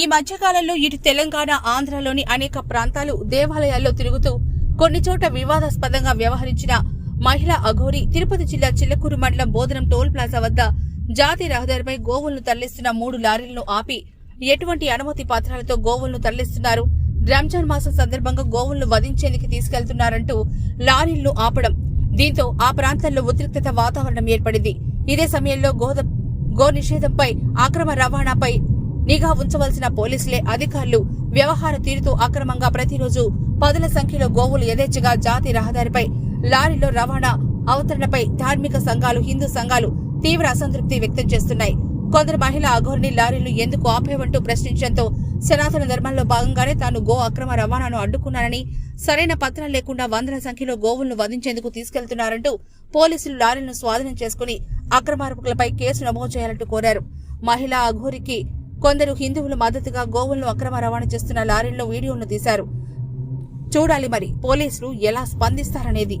ఈ మధ్యకాలంలో ఇటు తెలంగాణ ఆంధ్రలోని అనేక ప్రాంతాలు దేవాలయాల్లో తిరుగుతూ కొన్ని చోట వివాదాస్పదంగా వ్యవహరించిన మహిళా అఘోరి తిరుపతి జిల్లా చిల్లకూరు మండలం బోధనం టోల్ ప్లాజా వద్ద జాతీయ రహదారిపై గోవులను తరలిస్తున్న మూడు లారీలను ఆపి ఎటువంటి అనుమతి పత్రాలతో గోవులను తరలిస్తున్నారు. రంజాన్ మాసం సందర్భంగా గోవులను వధించేందుకు తీసుకెళ్తున్నారంటూ లారీలను ఆపడం. దీంతో ఆ ప్రాంతాల్లో ఉద్రిక్తత వాతావరణం ఏర్పడింది. ఇదే సమయంలో గోద గో నిషేధంపై అక్రమ రవాణాపై నిఘా ఉంచవలసిన పోలీసులే అధికారులు వ్యవహార తీరుతూ అక్రమంగా ప్రతిరోజు పదుల సంఖ్యలో గోవులు యథేచ్ఛగా జాతి రహదారిపై లారీలో రవాణా అవతరణపై ధార్మిక సంఘాలు హిందూ సంఘాలు తీవ్ర అసంతృప్తి వ్యక్తం చేస్తున్నాయి. కొందరు మహిళా అఘోరిని లారీలు ఎందుకు ఆపేవంటూ ప్రశ్నించడంతో సనాతన ధర్మంలో భాగంగానే తాను గో అక్రమ రవాణాను అడ్డుకున్నానని సరైన పత్రాలు లేకుండా వందల సంఖ్యలో గోవులను వధించేందుకు తీసుకెళ్తున్నారంటూ పోలీసులు లారీలను స్వాధీనం చేసుకుని అక్రమార్పులపై కేసు నమోదు చేయాలంటూ కోరారు. మహిళా అఘోరికి కొందరు హిందువులు మద్దతుగా గోవులను అక్రమ రవాణా చేస్తున్న లారీల్లో వీడియోను తీశారు. చూడాలి మరి పోలీసులు ఎలా స్పందిస్తారనేది.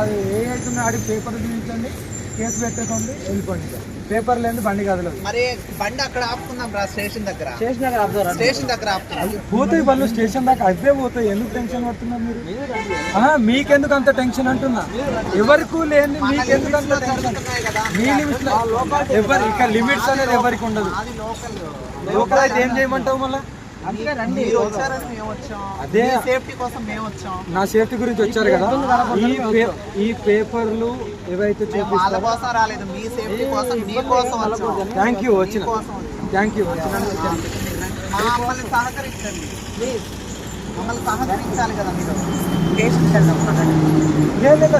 అది ఏ అయితే ఆడికి పేపర్ చూపించండి కేసు పెట్టకండి వెళ్ళిపోండి ఇక. పేపర్ లేదు బండి కదలదు మరి బండి అక్కడ ఆపుకుందాం రా స్టేషన్ దగ్గర. స్టేషన్ దగ్గర స్టేషన్ దగ్గర ఆపుకుందాం పోతాయి వాళ్ళు స్టేషన్ దాకా అవే పోతాయి. ఎందుకు టెన్షన్ పడుతున్నారు మీరు? మీకెందుకు అంత టెన్షన్ అంటున్నా? ఎవరికి లేని మీకెందుకు అంత టెన్షన్? మీ లిమిట్స్ ఎవరు ఇక్కడ లిమిట్స్ అనేది ఎవరికి ఉండదు. లోకల్ అయితే ఏం చేయమంటావు మళ్ళా? అందుకే రండి. మీరు వచ్చారని మేము వచ్చాం. అదే. మీ సేఫ్టీ కోసం మేము వచ్చాం. నా సేఫ్టీ గురించి వచ్చారు కదా? ఈ పే- ఈ పేపర్లు ఏవైతే మేము వాళ్ళ చూపిస్తారో కోసం రాలేదు. మీ సేఫ్టీ కోసం మీ కోసం వచ్చాం. థ్యాంక్ యూ వచ్చిన థ్యాంక్ యూ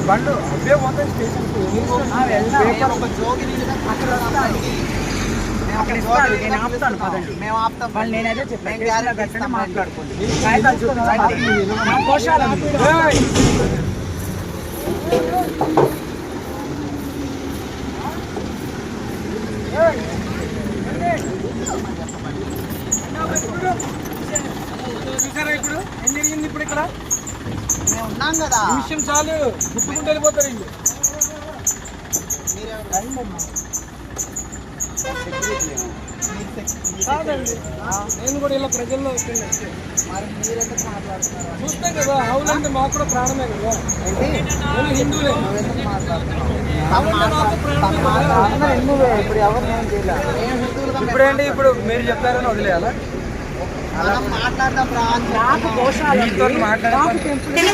బండ్లు. అవే పోతాయి స్టేషన్కి. వెళ్దాం. మేము ఒక జోగి అక్కడ అక్కడ ఇస్తాను, నేను ఆపుతాను, పదండి. మేము ఆపుతాం. వాళ్ళు నేనైతే చెప్పాను. మేము స్టేషన్లో గ్యారెంటీ కట్టండి ఇస్తాం రండి. మాట్లాడుకోండి! చూసారా ఇప్పుడు ఏం జరిగింది ఇప్పుడు ఇక్కడ మేము ఉన్నాం కదా. విషయం చాలు. గుర్తుకుంటూ వెళ్ళిపోతారు వీళ్ళు కాదండి. నేను కూడా ఇలా ప్రజల్లో వస్తున్నాను మరి మీరెందుకు మాట్లాడుతున్నారు? చూస్తాం కదా హౌలంటే మాకు కూడా ప్రాణమే కదా. ఓన్లీ హిందువులే. ఇప్పుడు ఎవరు నేను ఇప్పుడేంటి? ఇప్పుడు మీరు చెప్పారని వదిలేయాలా? నేను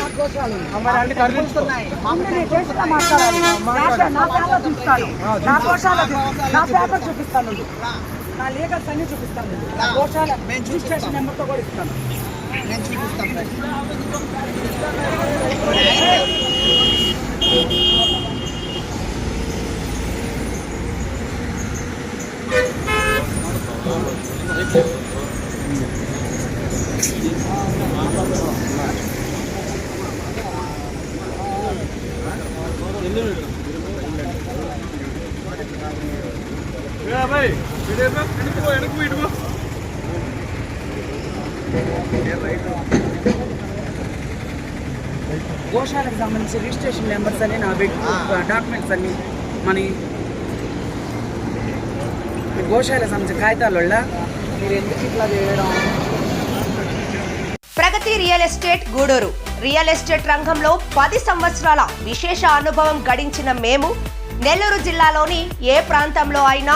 చూపిస్తాను. నా పేపర్ చూపిస్తాను. నా లీగల్స్ అన్ని చూపిస్తాను. మేము రిజిస్ట్రేషన్ నెంబర్తో కూడా ఇస్తాను. నేను చూపిస్తాం రండి. గోశాలకు సంబంధించి రిజిస్ట్రేషన్ నెంబర్స్ అన్ని నా డాక్యుమెంట్స్ అన్ని మన. గోశాలకు సంబంధించిన కాగితాల వల్ల మీరు ఎందుకు ఇట్లా చేయడం? Pragathi real estate Gudur. Real estate రంగంలో పది సంవత్సరాల విశేష అనుభవం గడించిన మేము నెల్లూరు జిల్లాలోని ఏ ప్రాంతంలో అయినా